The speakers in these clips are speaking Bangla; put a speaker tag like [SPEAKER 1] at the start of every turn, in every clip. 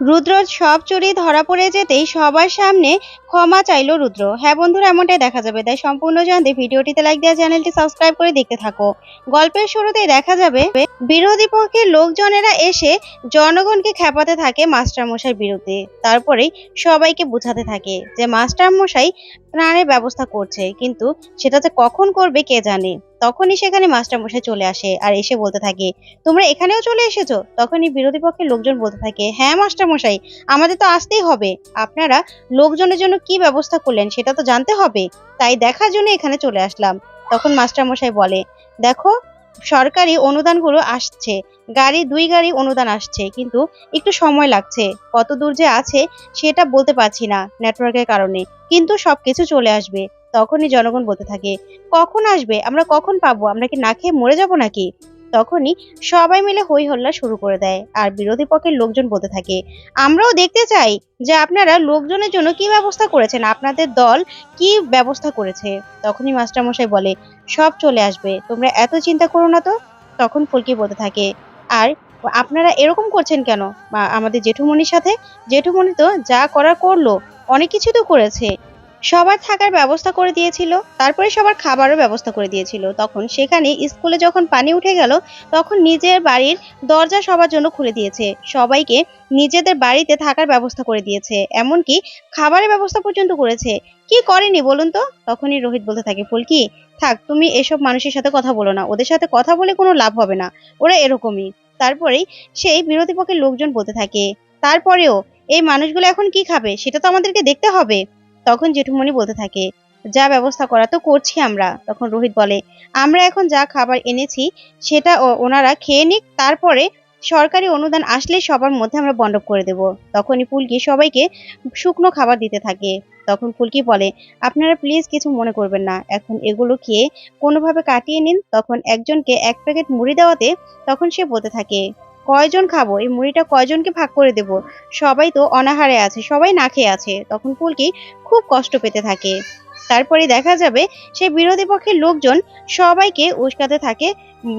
[SPEAKER 1] রুদ্রর সব চুরি ধরা পড়ে যেতেই সবার সামনে ক্ষমা চাইলো রুদ্র। হ্যাঁ বন্ধুরা, এমনটাই দেখা যাবে। তাই সম্পূর্ণ জানতে ভিডিওটিতে লাইক দেওয়া, চ্যানেলটি সাবস্ক্রাইব করে দেখতে থাকো। গল্পের শুরুতেই দেখা যাবে, বিরোধী পক্ষের লোকজনেরা এসে জনগণকে খেপাতে থাকে মাস্টারমশাইয়ের বিরুদ্ধে। তারপরেই সবাইকে বোঝাতে থাকে যে মাস্টারমশাই প্রাণের ব্যবস্থা করছে, কিন্তু সেটা যে কখন করবে কে জানে? তখনই সেখানে মাস্টারমশাই চলে আসে আর এসে বলতে থাকে, তোমরা এখানেও চলে এসেছ? তখনই বিরোধী পক্ষের লোকজন বলতে থাকে হ্যাঁ মাস্টারমশাই, আমাদের তো আসতেই হবে। আপনারা লোকজনের জন্য কি ব্যবস্থা করলেন সেটা তো জানতে হবে। তাই দেখার জন্য এখানে চলে আসলাম। তখন মাস্টারমশাই বলে, দেখো, সরকারি অনুদানগুলো আসছে। গাড়ি, দুই গাড়ি অনুদান আসছে, কিন্তু একটু সময় লাগছে। কত দূর যে আছে সেটা বলতে পারছি না নেটওয়ার্কের কারণে। কিন্তু সবকিছু চলে আসবে। তখনই জনগণ বলতে থাকে, কখন আসবে? আমরা কখন পাবো? আমরা কি না খেয়ে মরে যাব নাকি? তখনই সবাই মিলে হই হল্লা শুরু করে দেয় আর বিরোধী পক্ষের লোকজন বলতে থাকে, আমরাও দেখতে চাই যে আপনারা লোকজনের জন্য কি ব্যবস্থা করেছেন? আপনাদের দল কি ব্যবস্থা করেছে? তখনই মাস্টারমশাই বলে, সব চলে আসবে। তোমরা এত চিন্তা করো না তো? তখন ফুলকি বলতে থাকে, আর আপনারা এরকম করছেন কেন? আমাদের জেঠুমনির সাথে? জেঠুমনি তো যা করার করল, অনেক কিছু তো করেছে। সবার থাকার ব্যবস্থা করে দিয়েছিল, তারপরে সবার খাবারও ব্যবস্থা করে দিয়েছিল। তখন সেখানে স্কুলে যখন পানি উঠে গেল, তখন নিজের বাড়ির দরজা সবার জন্য খুলে দিয়েছে। সবাইকে নিজেদের বাড়িতে থাকার ব্যবস্থা করে দিয়েছে, এমনকি খাবারের ব্যবস্থা পর্যন্ত করেছে। কি করেনি বলুন তো? তখনই রোহিত বলতে থাকে, ফুলকি, থাক, তুমি এসব মানুষের সাথে কথা বলো না। ওদের সাথে কথা বলে কোনো লাভ হবে না। ওরা এরকমই। তারপরেই সেই বিরোধী পক্ষের লোকজন বলতে থাকে, তারপরেও এই মানুষগুলো এখন কি খাবে? সেটা তো আমাদেরকে দেখতে হবে। তখন জেঠুমনি বলতে থাকে, যা ব্যবস্থা করা তো করছি আমরা। তখন রোহিত বলে, আমরা এখন যা খাবার এনেছি, সেটা ওনারা খেয়ে নিক, তারপরে সরকারি অনুদান আসলেই সবার মধ্যে আমরা বন্টপ করে দেব। তখনই ফুলকি সবাইকে শুকনো খাবার দিতে থাকে। তখন ফুলকি বলে, আপনারা প্লিজ কিছু মনে করবেন না। এখন এগুলো খেয়ে কোনোভাবে কাটিয়ে নিন। তখন একজনকে এক প্যাকেট মুড়ি দেওয়াতে তখন সে বলতে থাকে কয়জন খাব? এই মুড়িটা কয়জনকে ভাগ করে দেব? সবাই তো অনাহারে আছে, সবাই না খেয়ে আছে। তখন ফুলকি খুব কষ্ট পেতে থাকে। তারপরে দেখা যাবে সেই বিরোধী পক্ষের লোকজন সবাইকে উস্কাতে থাকে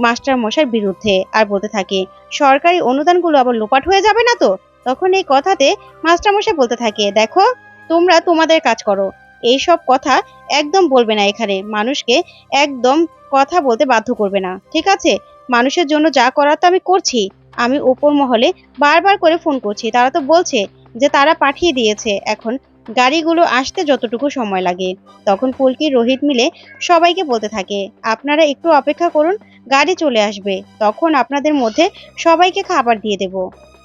[SPEAKER 1] মাস্টার মশার বিরুদ্ধে আর বলতে থাকে, সরকারি অনুদানগুলো আবার লোপাট হয়ে যাবে না তো? তখন এই কথাতে মাস্টার মশাই বলতে থাকে, দেখো, তোমরা তোমাদের কাজ করো। এই সব কথা একদম বলবে না এখানে। মানুষকে একদম কথা বলতে বাধ্য করবে না। ঠিক আছে? মানুষের জন্য যা করার তো আমি করছি। আমি উপর মহলে বারবার করে ফোন করছি। তারা তো বলছে যে তারা পাঠিয়ে দিয়েছে। এখন গাড়িগুলো আসতে যতটুকু সময় লাগে। তখন ফুলকি, রোহিত মিলে সবাইকে বলতে থাকে, আপনারা একটু অপেক্ষা করুন, গাড়ি চলে আসবে। তখন আপনাদের মধ্যে সবাইকে খাবার দিয়ে দেব।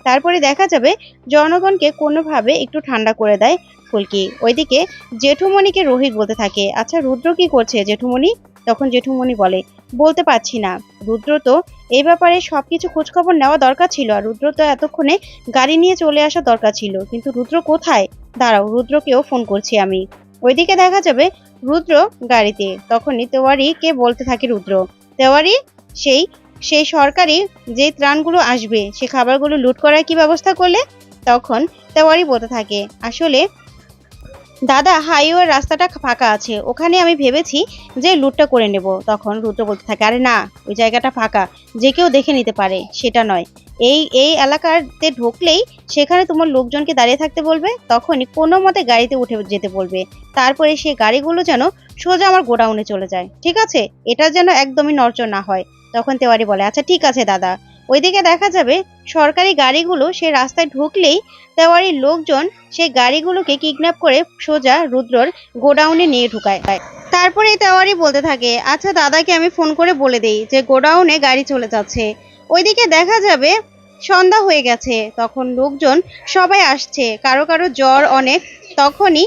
[SPEAKER 1] তারপরে দেখা যাবে জনগণকে কোনোভাবে একটু ঠান্ডা করে দেয় ফুলকি। ওইদিকে জেঠুমণিকে রোহিত বলতে থাকে আচ্ছা রুদ্র কি করছে জেঠুমণি? তখন জেঠুমণি বলে বলতে পারছি না। রুদ্র তো এই ব্যাপারে সবকিছু খোঁজখবর নেওয়া দরকার ছিল আর রুদ্র তো এতক্ষণে গাড়ি নিয়ে চলে আসা দরকার ছিল। কিন্তু রুদ্র কোথায়? দাঁড়াও, রুদ্রকেও ফোন করছি আমি। ওইদিকে দেখা যাবে রুদ্র গাড়িতে। তখনই তেওয়ারিকে বলতে থাকে রুদ্র। তেওয়ারি, সেই সেই সরকারি যে ত্রাণগুলো আসবে, সে খাবারগুলো লুট করার কি ব্যবস্থা করলে? তখন তেওয়ারি বলতে থাকে, আসলে দাদা, হাইওয়ের রাস্তাটা ফাঁকা আছে। ওখানে আমি ভেবেছি যে লুটটা করে নেব। তখন রুদ্র বলতে থাকে, আরে না, ওই জায়গাটা ফাঁকা। যে কেউ দেখে নিতে পারে, সেটা নয়। এই এই এলাকাতে ঢুকলেই সেখানে তোমার লোকজনকে দাঁড়িয়ে থাকতে বলবে, তখনই কোনো মতে গাড়িতে উঠে যেতে বলবে। তারপরে সেই গাড়িগুলো যেন সোজা আমার গোডাউনে চলে যায়। ঠিক আছে? এটা যেন একদমই নড়চড় না হয়। তখন তেওয়ারি বলে আচ্ছা ঠিক আছে দাদা। ওইদিকে দেখা যাবে সরকারি গাড়িগুলো সে রাস্তায় ঢুকলেই তেওয়ারির লোকজন সেই গাড়িগুলোকে কিডন্যাপ করে সোজা রুদ্রর গোডাউনে নিয়ে ঢুকায়। তারপরে তেওয়ারি বলতে থাকে আচ্ছা দাদাকে আমি ফোন করে বলে দেই যে গোডাউনে গাড়ি চলে যাচ্ছে। ওইদিকে দেখা যাবে সন্ধ্যা হয়ে গেছে, তখন লোকজন সবাই আসছে, কারও কারও জ্বর অনেক, তখনই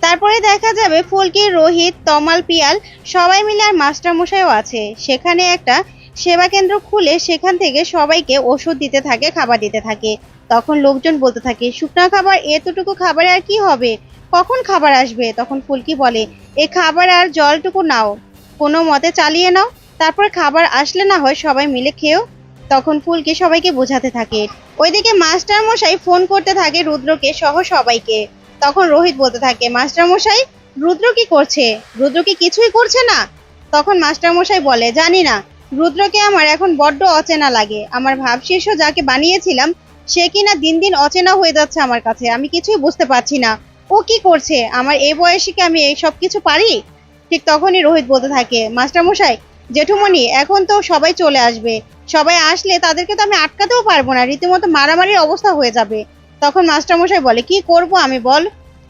[SPEAKER 1] তারপরে দেখা যাবে ফুলকি, রোহিত, তমাল, পিয়াল সবাই মিলে আর মাস্টারমশাইও আছে। সেখানে একটা সেবা কেন্দ্র খুলে সেখান থেকে সবাইকে ওষুধ দিতে থাকে, খাবার দিতে থাকে। তখন লোকজন বলতে থাকে, শুকনা খাবার, এতটুকু খাবারে আর কি হবে? কখন খাবার আসবে? তখন ফুলকি বলে, এ খাবার আর জলটুকু নাও। কোনো মতে চালিয়ে নাও। তারপর খাবার আসলে না হয় সবাই মিলে খেয়েও। তখন ফুলকি সবাইকে বোঝাতে থাকে। ওইদিকে মাস্টার মশাই ফোন করতে থাকে রুদ্রকে সহ সবাইকে। তখন রোহিত বলতে থাকে মাস্টার মশাই রুদ্র কি করছে? রুদ্র কি কিছুই করছে না? তখন মাস্টার মশাই বলে, জানি না। রুদ্রকে আমার এখন বড্ড অচেনা লাগে। আমার ভাবশীর্ষ যাকে বানিয়েছিলাম, সে কিনা দিন দিন অচেনা হয়ে যাচ্ছে আমার কাছে। আমি কিছুই বুঝতে পারছি না। ও কি করছে? আমার এই বয়সে কি আমি এই সব কিছু পারি? ঠিক তখনই রোহিত বলতে থাকে, মাস্টারমশাই, জেঠুমণি, এখন তো সবাই চলে আসবে। সবাই আসলে তাদেরকে তো আমি আটকাতেও পারব না। রীতিমতো মারামারির অবস্থা হয়ে যাবে। তখন মাস্টারমশাই বলে, কি করব আমি বল?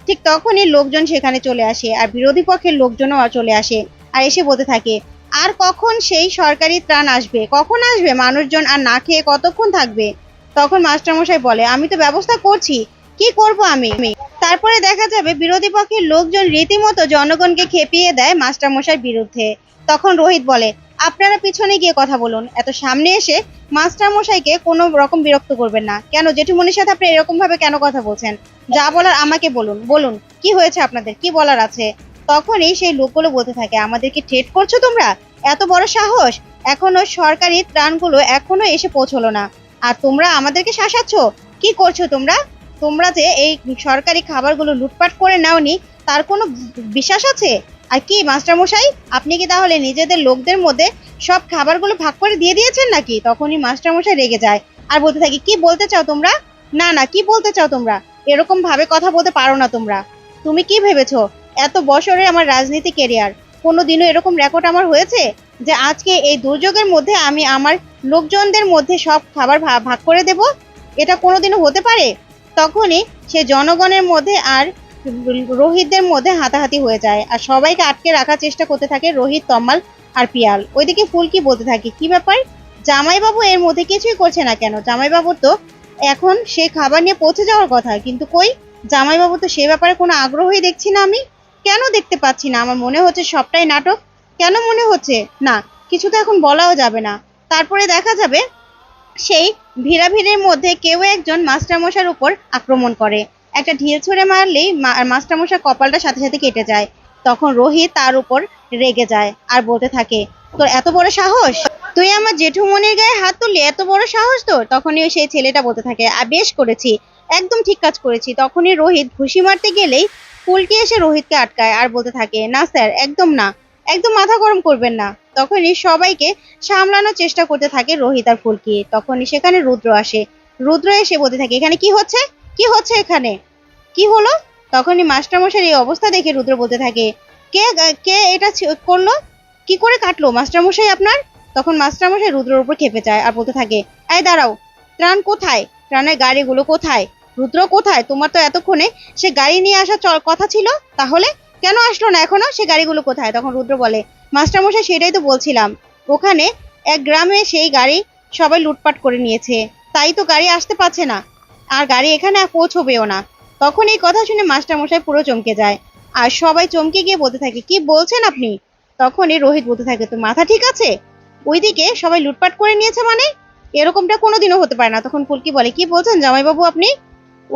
[SPEAKER 1] ঠিক তখনই লোকজন সেখানে চলে আসে, আর বিরোধী পক্ষের লোকজনও চলে আসে, আর এসে বলতে থাকে আর কখন সেই সরকারি ত্রাণ আসবে? কখন আসবে? মানুষজন আর না খেয়ে কতক্ষণ থাকবে? তখন মাস্টারমশাই বলে, আমি তো ব্যবস্থা করছি। কি করব আমি? তারপরে দেখা যাবে বিরোধী পক্ষের লোকজন রীতিমতো জনগণকে খেপিয়ে দেয় মাস্টারমশাইয়ের বিরুদ্ধে। তখন রোহিত বলে, আপনারা পিছনে গিয়ে কথা বলুন। এত সামনে এসে মাস্টারমশাইকে কোনো রকম বিরক্ত করবেন না। কেন জেঠুমনির সাথে আপনি এরকম ভাবে কেন কথা বলছেন? যা বলার আমাকে বলুন। বলুন, কি হয়েছে আপনাদের? কি বলার আছে? তখনই সেই লোকগুলো বলতে থাকে, আমাদেরকে ট্রেট করছ তোমরা? এত বড় সাহস? এখনও সরকারি ত্রাণগুলো এখনও এসে পৌঁছলো না। আর তোমরা আমাদেরকে শাসাচ্ছ? কি করছ তোমরা? তোমরা যে এই সরকারি খাবারগুলো লুটপাট করে নাওনি, তার কোনো বিশ্বাস আছে? আর কি, মাস্টারমশাই? আপনি কি তাহলে নিজেদের লোকদের মধ্যে সব খাবারগুলো ভাগ করে দিয়ে দিয়েছেন নাকি? তখনই মাস্টারমশাই রেগে যায়। আর বলতে থাকি, কি বলতে চাও তোমরা? না না, কি বলতে চাও তোমরা? এরকম ভাবে কথা বলতে পারো না তোমরা। তুমি কি ভেবেছো? এত বছরে আমার রাজনীতি কেরিয়ার কোনোদিনও এরকম রেকর্ড আমার হয়েছে যে আজকে এই দুর্যোগের মধ্যে আমি আমার লোকজনদের মধ্যে সব খাবার ভাগ করে দেব? এটা কোনোদিনও হতে পারে? তখনই সে জনগণের মধ্যে আর রোহিতদের মধ্যে হাতাহাতি হয়ে যায় আর সবাইকে আটকে রাখার চেষ্টা করতে থাকে রোহিত, তম্মাল আর পিয়াল। ওইদিকে ফুলকি বলতে থাকে, কি ব্যাপার? জামাইবাবু এর মধ্যে কিছুই করছে না কেন? জামাইবাবুর তো এখন সে খাবার নিয়ে পৌঁছে যাওয়ার কথা, কিন্তু কই? জামাইবাবু তো সে ব্যাপারে কোনো আগ্রহই দেখছি না আমি। কেন দেখতে পাচ্ছি না? আমার মনে হচ্ছে সবটাই নাটক। কেন মনে হচ্ছে? না, কিছু তো এখন বলাও যাবে না। তারপরে দেখা যাবে, সেই ভিড়াভিড়ির মধ্যে কেউ একজন মাস্টারমশার উপর আক্রমণ করে। একটা ঢিল ছুঁড়ে মারলেই মাস্টারমশার কপালটা সাথে সাথে কেটে যায়। তখন রোহিত তার উপর রেগে যায় আর বলতে থাকে, তোর এত বড় সাহস? তুই আমার জেঠুমনির গায়ে হাত তুললি, এত বড় সাহস তোর? তখনই সেই ছেলেটা বলতে থাকে আর বেশ করেছি, একদম ঠিক কাজ করেছি। তখনই রোহিত ঘুষি মারতে গেলেই ফুলকি এসে রোহিতকে আটকায় আর বলতে থাকে, না স্যার, একদম না। একদম মাথা গরম করবেন না। তখনই সবাইকে সামলানোর চেষ্টা করতে থাকে রোহিত আর ফুলকি তখনই সেখানে রুদ্র আসে। রুদ্র এসে বলতে থাকে, এখানে কি হচ্ছে? কি হচ্ছে এখানে? কি হলো? তখনই মাস্টারমশাইয়ের এই অবস্থা দেখে রুদ্র বলতে থাকে, কে কে এটা করল? কি করে কাটলো মাস্টারমশাই আপনার? তখন মাস্টারমশাই রুদ্রর উপর খেপে যায় আর বলতে থাকে, এই দাঁড়াও, ত্রাণ কোথায়? ত্রাণের গাড়িগুলো কোথায়? রুদ্র কোথায়? তোমার তো এতক্ষণে সে গাড়ি নিয়ে আসার চ- কথা ছিল। তাহলে কেন আসলো না এখনও? সে গাড়িগুলো কোথায়? তখন রুদ্র বলে, মাস্টারমশাই, সেটাই তো বলছিলাম। ওখানে এক গ্রামে সেই গাড়ি সবাই লুটপাট করে নিয়েছে। তাই তো গাড়ি আসতে পারছে না। আর গাড়ি এখানে পৌঁছবেও না। তখন এই কথা শুনে মাস্টারমশাই পুরো চমকে যায়। আর সবাই চমকে গিয়ে বলতে থাকে, কি বলছেন আপনি? তখনই রোহিত বলতে থাকে তো মাথা ঠিক আছে? ওইদিকে সবাই লুটপাট করে নিয়েছে মানে? এরকমটা কোনোদিনও হতে পারে না। তখন ফুলকি বলে, কি বলছেন জামাইবাবু আপনি?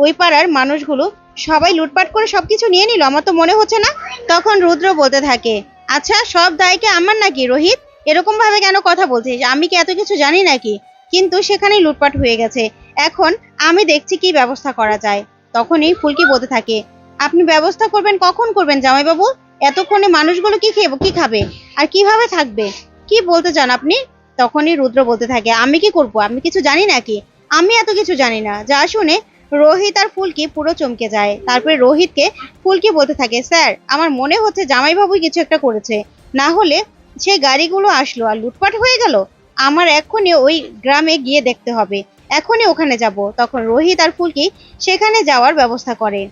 [SPEAKER 1] ওই পাড়ার মানুষগুলো সবাই লুটপাট করে সবকিছু নিয়ে নিল, আমার তো মনে হচ্ছে না। তখন রুদ্র বলতে থাকে আচ্ছা সব দায়কে আমার নাকি, রোহিত? এরকম ভাবে কেন কথা বলছিস? আমি কি এত কিছু জানি নাকি? কিন্তু সেখানেই লুটপাট হয়ে গেছে। এখন আমি দেখছি কি ব্যবস্থা করা যায়। তখনই ফুলকি বলতে থাকে, আপনি ব্যবস্থা করবেন, কখন করবেন জামাইবাবু? এতক্ষণে মানুষগুলো কি খেয়ে, কি খাবে? আর কীভাবে থাকবে? কি বলতে চান আপনি? তখনই রুদ্র বলতে থাকে, আমি কি করব? আমি কিছু জানি নাকি? আমি এত কিছু জানি না। যা শুনে রোহিত আর ফুলকি পুরো চমকে যায়। তারপরে রোহিতকে ফুলকি বলতে থাকে, স্যার, আমার মনে হচ্ছে জামাইবাবুই কিছু একটা করেছে। না হলে সে গাড়িগুলো আসলো আর লুটপাট হয়ে গেল। আমার এখনই ওই গ্রামে গিয়ে দেখতে হবে। এখনই ওখানে যাব। তখন রোহিত আর ফুলকি সেখানে যাওয়ার ব্যবস্থা করে।